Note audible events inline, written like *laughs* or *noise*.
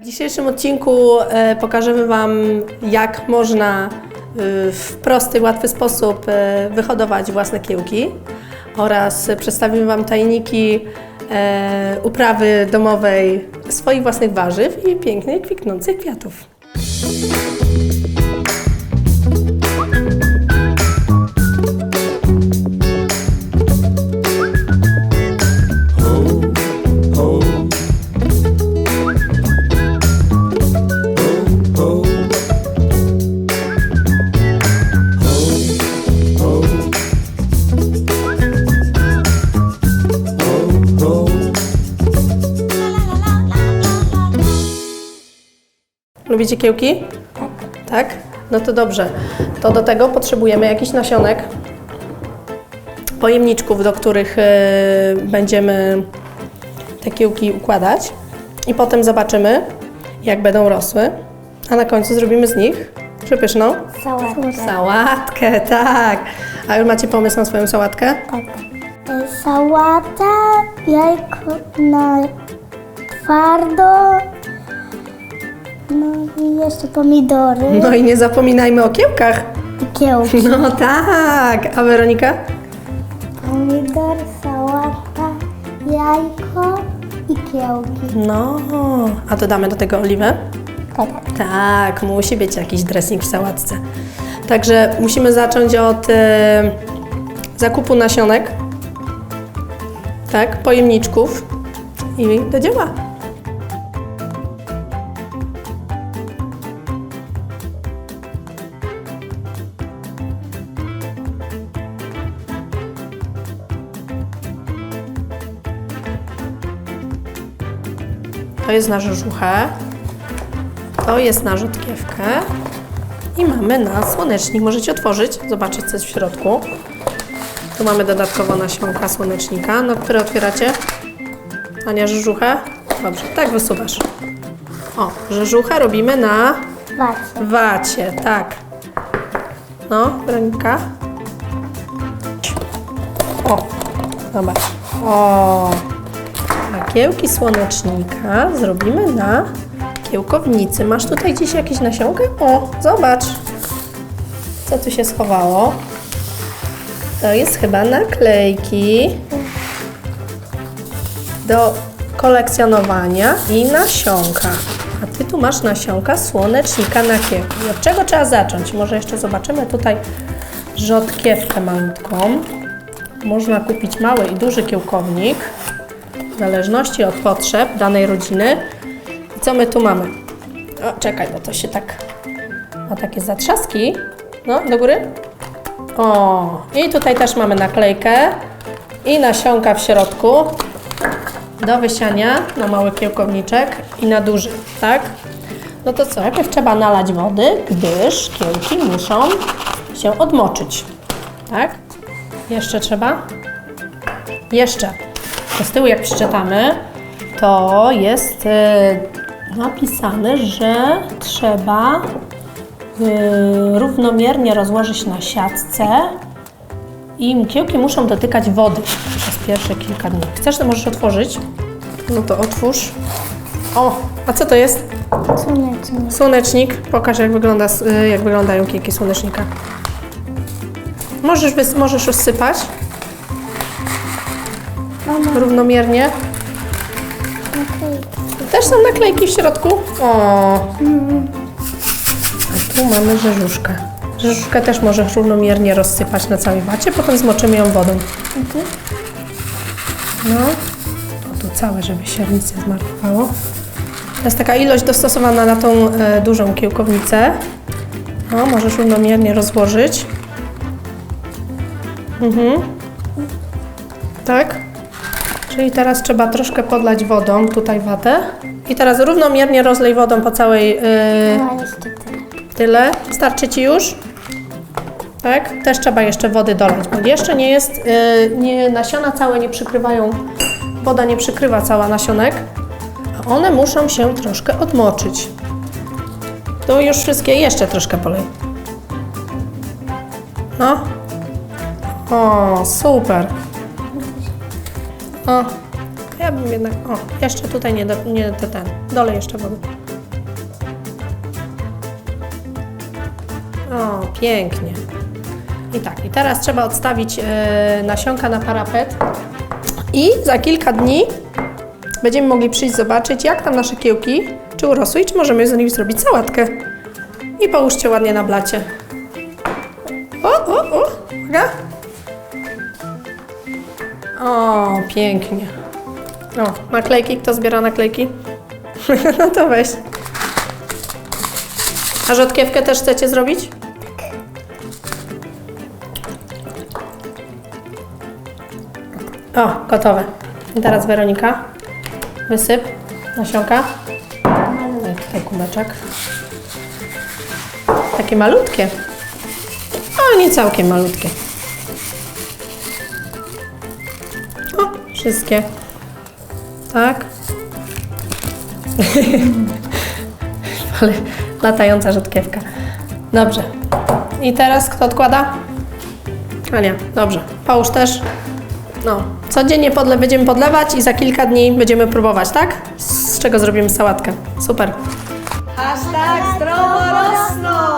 W dzisiejszym odcinku e, pokażemy Wam, jak można e, w prosty, łatwy sposób e, wyhodować własne kiełki oraz przedstawimy Wam tajniki uprawy domowej swoich własnych warzyw i pięknych, kwitnących kwiatów. Lubicie kiełki? Tak. Tak? No to dobrze. To do tego potrzebujemy jakichś nasionek, pojemniczków, do których e, będziemy te kiełki układać i potem zobaczymy, jak będą rosły, a na końcu zrobimy z nich przepyszną Sałatę. sałatkę, tak. A już macie pomysł na swoją sałatkę? Tak. E, Sałata, jajko na twardo, no i jeszcze pomidory No i nie zapominajmy o kiełkach. kiełki. No tak. A Weronika? Pomidor, sałata, jajko i kiełki. No, a dodamy do tego oliwę? Tak. Tak, musi być jakiś dressing w sałatce. Także musimy zacząć od e, zakupu nasionek, tak, pojemniczków i do dzieła. To jest na rzeżuchę. To jest na rzodkiewkę. I mamy na słonecznik. Możecie otworzyć, zobaczyć co jest w środku. Tu mamy dodatkowo nasionka słonecznika. No, które otwieracie? Ania, rzeżuchę? Dobrze, tak wysuwasz. O, rzeżuchę robimy na Wacie. wacie, tak. No, Weronika. O, zobacz. O, kiełki słonecznika zrobimy na kiełkownicy. Masz tutaj gdzieś jakieś nasionkę? O, zobacz. Co tu się schowało? To jest chyba naklejki do kolekcjonowania i nasionka. A ty tu masz nasionka słonecznika na kiełki. Od czego trzeba zacząć? Może jeszcze zobaczymy tutaj rzodkiewkę malutką. Można kupić mały i duży kiełkownik w zależności od potrzeb danej rodziny. I co my tu mamy? O, czekaj, bo to się tak ma takie zatrzaski. No, do góry. O, i tutaj też mamy naklejkę i nasionka w środku do wysiania na mały kiełkowniczek i na duży, tak? No to co, najpierw trzeba nalać wody, gdyż kiełki muszą się odmoczyć, tak? Jeszcze trzeba? Jeszcze. Z tyłu jak przeczytamy, to jest y, napisane, że trzeba y, równomiernie rozłożyć na siatce i kiełki muszą dotykać wody przez pierwsze kilka dni. Chcesz, to możesz otworzyć? No to otwórz. O, a co to jest? Słonecznik. Słonecznik. Pokaż, jak, wygląda, y, jak wyglądają kiełki słonecznika. Możesz, możesz rozsypać równomiernie. naklejki. Też są naklejki w środku. O. A tu mamy rzeżuszkę. Rzeżuszkę też możesz równomiernie rozsypać na całej wacie, potem zmoczymy ją wodą. No, to tu całe, żeby się nic nie zmarnowało. To jest taka ilość dostosowana na tą e, dużą kiełkownicę. No, możesz równomiernie rozłożyć. Mhm. Tak. Czyli teraz trzeba troszkę podlać wodą tutaj watę. I teraz równomiernie rozlej wodą po całej jeszcze tyle. Tyle? Starczy Ci już? Tak? Też trzeba jeszcze wody dolać, bo jeszcze nie jest, yy, nie, nasiona całe nie przykrywają, woda nie przykrywa cała nasionek, a one muszą się troszkę odmoczyć. Tu już wszystkie jeszcze troszkę polej. No. O, super. O, ja bym jednak, o, jeszcze tutaj nie, do, nie do ten. Dolej jeszcze wody. O, pięknie. I tak, i teraz trzeba odstawić e, nasionka na parapet i za kilka dni będziemy mogli przyjść zobaczyć, jak tam nasze kiełki, czy urosły i czy możemy z nich zrobić sałatkę. I połóżcie ładnie na blacie. O, o, o, uwaga. O, pięknie. O, naklejki, kto zbiera naklejki? *laughs* no to weź. A rzodkiewkę też chcecie zrobić? O, gotowe. I teraz Weronika. Wysyp nasionka. Daj tutaj kubeczek. Takie malutkie. O, nie całkiem malutkie. Wszystkie. Tak. *laughs* Ale latająca rzodkiewka. Dobrze. I teraz kto odkłada? A nie, dobrze. Połóż też. No, codziennie podle będziemy podlewać i za kilka dni będziemy próbować, tak? Z czego zrobimy sałatkę. Super. Hashtag zdrowo rosną!